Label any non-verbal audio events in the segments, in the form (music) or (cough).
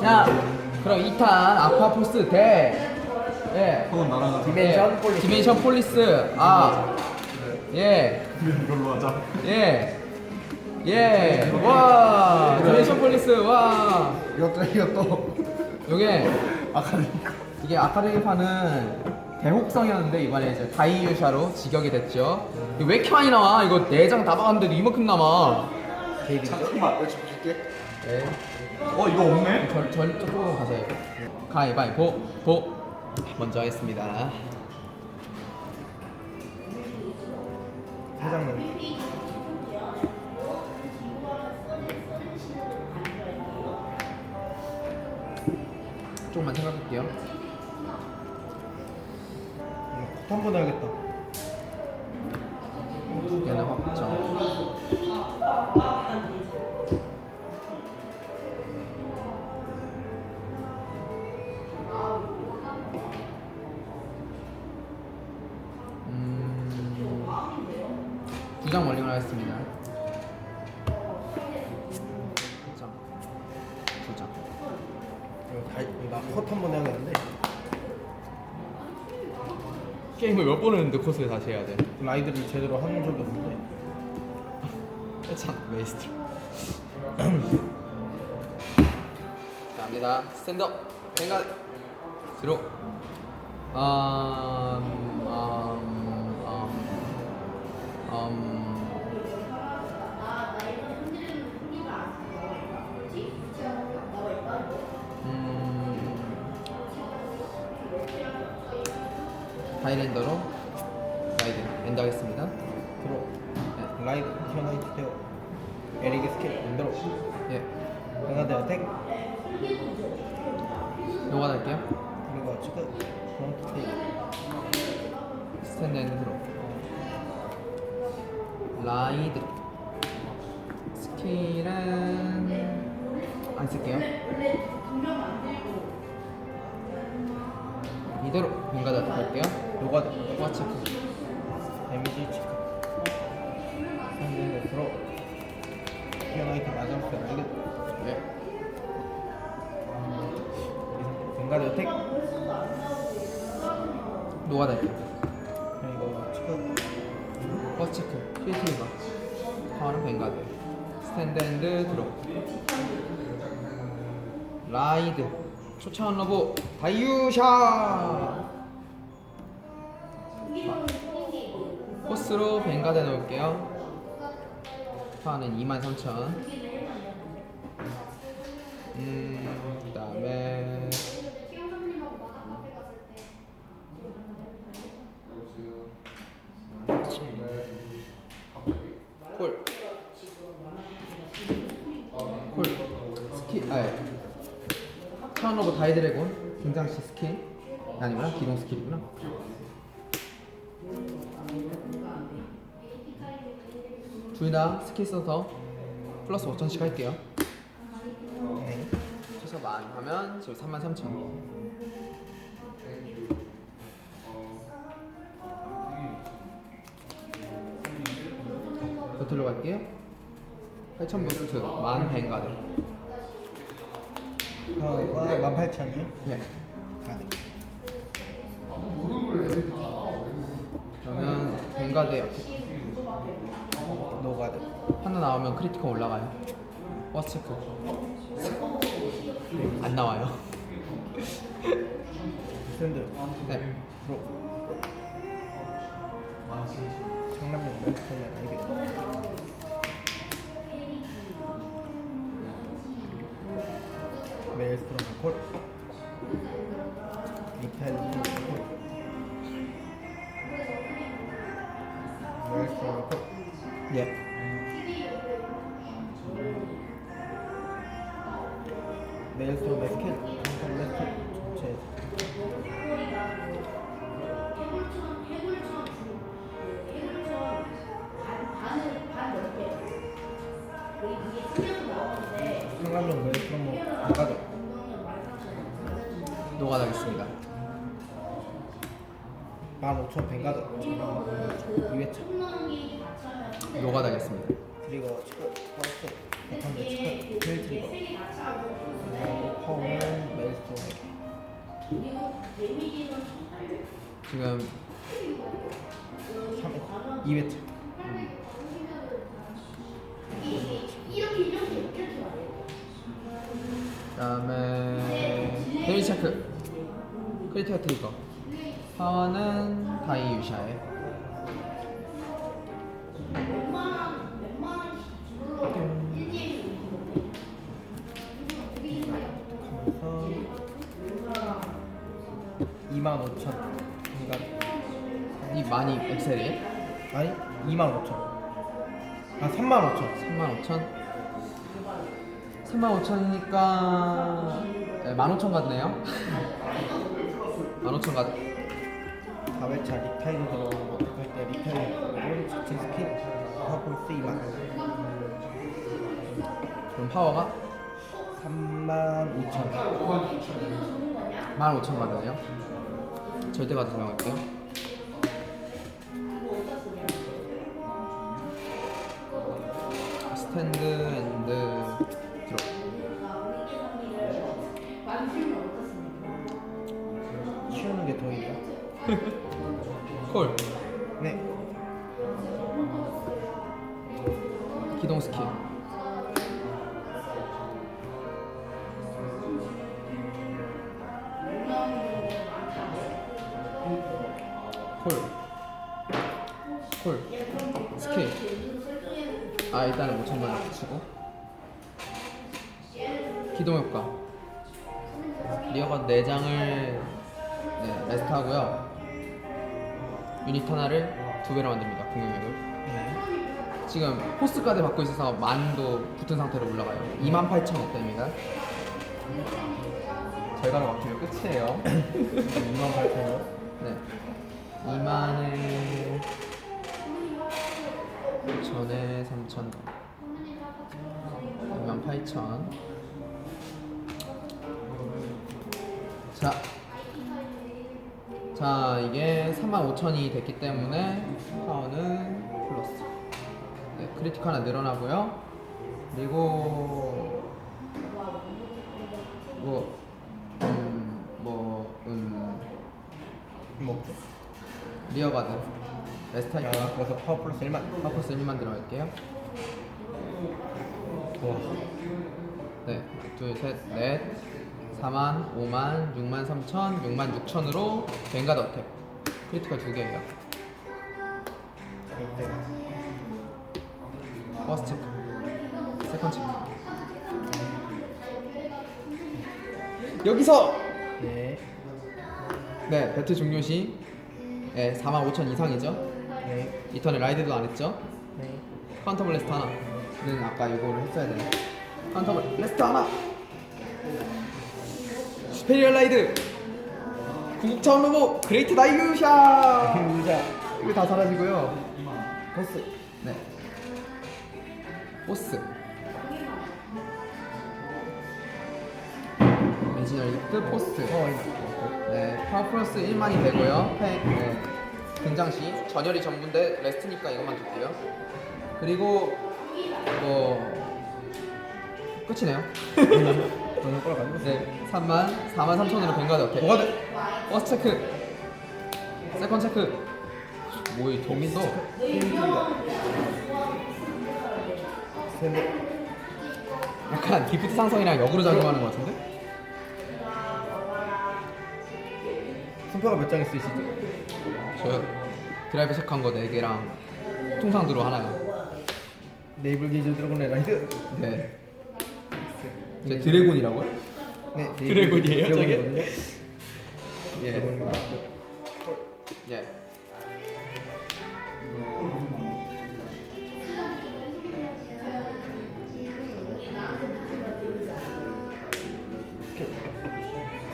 자, 그럼 2탄 아쿠아포스 대 예. 그건 나랑 디멘션 폴리스. 디멘션 폴리스. 아. 예. 이걸로 하자. 예. 예. 와. 디멘션 폴리스. 와. 이것도 이것도 요게 아카데미카. 이게 아카데미파는 대혹성이었는데 이번에 이제 다이유샤로 직역이 됐죠. 이거 왜 이렇게 많이 나와? 이거 4장 다 박았는데도 이만큼 남아. 잠깐만 내가 줄게. 네. 어 이거 없네? 절, 절 쪽으로 가세요. 가위바위보, 보. 먼저 하겠습니다. 사장님. 조금만 생각할게요. 한번 해야겠다. 두 개는 확정. 음, 두장 멀링을 하겠습니다. 한 장, 두 장. 나컷 한번 해야겠는데. 게임을 몇 번을 했는데 코스를 다시 해야 돼. 라이들이 제대로 하는 적이 없는데. (laughs) 참 웨이스트. 갑니다. 스탠드업. 생각. 들어. 음, 음, 음, 음. 음. 하이랜더로 라이드 엔드 하겠습니다. 들어. 네. 라이드 히어나이트 테오. 에릭의 스킬 엔더로. 예. 강화대 어택. 요가 할게요. 그리고 테이. 스탠드 엔드로 라이드 스킬은 안 쓸게요 이대로 뱅가드 할게요 노가드. 와 체크 데미지 체크. 상대 들어. 히어나이트 마장스 라이드. 예. 뱅가드 어택. 노가드 할게요 그리고 지금 와 체크 힐트리가 다음은 뱅가드 스탠드 엔드 드로 라이드 초창한 러브 다이유샷 코스로 뱅가드 넣을게요. 파는 23,000. 음, 그 다음에 콜. 콜. 스킬. 아, 차원 오브 다이드래곤 등장시 스킬. 아니구나. 기동 스킬이구나. 둘 다 스킬 써서 플러스 5천씩 할게요. 네. 최소 만 하면 지금 3만 3천. 버틀로 갈게요. 8천 부스트 만 뱅가드. 파워가 18,000이요? 네. 가드. 그러면 뱅가드 노가드. 하나 나오면 크리티컬 올라가요. 버스 체크. 안 나와요. 스탠드. 네. 프로. 상남용 멘트는 알겠다. 메일스트롬 콜. 미타일 콜. 메일스트롬 콜. 예. 15,000 뱅가드. 2회차. 노가다겠습니다. 그리고 치크 버스 백한대 치크 힐 트리거 그리고 파워는 지금 3회 2회차 그 다음에 데미 체크 크리티컬 트리거 파워는 다이 유샤에 하면서 25,000 인가? 이 많이 엑셀이에요? 아니 25,000 아 35,000 35,000 35,000이니까 네, 15,000 같네요. (laughs) 15,000 같 4회차 리타이드 들어오고 그때 리타이드 직진 스킬 파워포스 2만 그럼 파워가? 35,000 15,000 받으네요? 절대가 설명할게요. 스탠드 앤드 드롭. 치우는 게더 이겨 (laughs) 콜 네 기동 스킬 콜. 콜. 스킬. 아, 일단은 5천만 치고. 기동 효과. 리어가 4장을 네, 레스트 하고요. 유닛 하나를 두 배로 만듭니다. 공격력을. 네. 지금 포스까지 받고 있어서 만도 붙은 상태로 올라가요. 28,000억대입니다. 결과를 맡기면 끝이에요. (laughs) 28,000원 네. 2만에 5천에 3천 28,000 자, 자 이게 35,000이 됐기 때문에 파워는 플러스 네, 크리틱 하나 늘어나고요. 그리고 뭐 음, 뭐, 음, 뭐 리어 가드 레스트 자, 할게요 그래서 파워 플러스 1만. 파퍼스 1만 들어갈게요. 와. 네, 둘, 셋, 넷, 4만, 5만, 6만 3천, 6만 6천으로 뱅가드 어택 크리티컬 두 개예요. 퍼스트 체크. 세컨 체크. 여기서! 네. 네 배틀 종료 시. 네, 4만 5천 이상이죠? 네, 이턴에 라이드도 안 했죠? 네. 카운터 블래스트 하나는 아까 이거를 했어야 되네. 카운터 블래스트 하나 슈페리얼 라이드. 궁극차원 로보 그레이트 의자 이거 다 사라지고요. 보스. 네. 보스. 엔지니어 리프트 포스트. 어 이거 네 파워 플러스 1만이 되고요. 팩 네. 등장 시. 전열이 전부인데 레스트니까 이것만 줄게요. 그리고 뭐 끝이네요 (laughs) 저는 걸 가지고 네. 3만 4만 3천으로 뱅가드 어택 뭐가 돼? 퍼스트 체크 세컨 체크 뭐이 돈 있어 힘들다 세네. 약간 기프트 상성이랑 역으로 작용하는 것 같은데? 손표가 몇 장 있으시죠? 저 드라이브 체크한 거 4개랑 통상 드로 하나요? 네이블 게이지 드래곤 라이드? 네 제 드래곤이라고요? 네 드래곤이에요, 저게? 드래곤이거든요. 예. 예.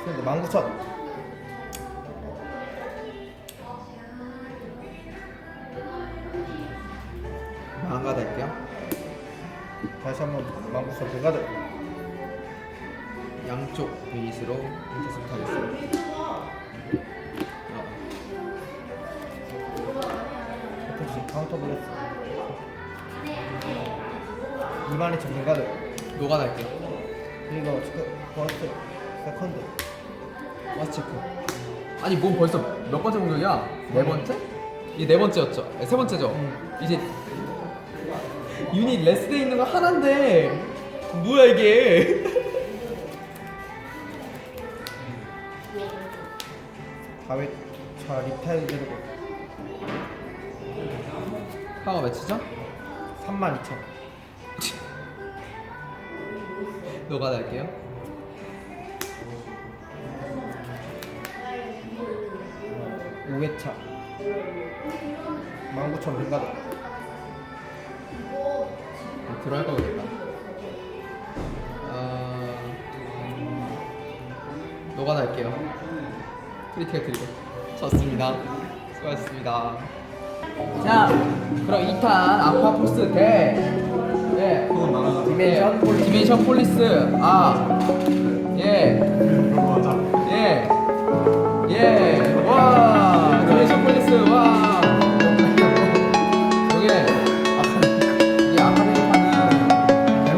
세네 19,000 망가다 할게요 다시 한번 19,000 배가드 양쪽 베이스로 인터셉트 하겠습니다 어, 택시 카운터 블레스 2만 2천 배가드 노가다 할게요 그리고 지금 버스 세컨드 체크 아니 뭔 벌써 몇 번째 공격이야? 네 번째? 이게 네 번째였죠? 네, 세 번째죠? 응. 이제 유닛 레스돼 있는 거 하나인데 뭐야 이게? 4회차 리타일 드래곤 파워 몇이죠? 32,000 너가 날게요. 오회차 19,000 뱅가드 들어갈 거겠다. 아, 너가 날게요. 크리티컬 드리고 졌습니다. 수고하셨습니다. 자, 그럼 2탄 아쿠아포스 대 예. 디멘션 폴리스. 디멘션 폴리스. 아. 예. 예. 예.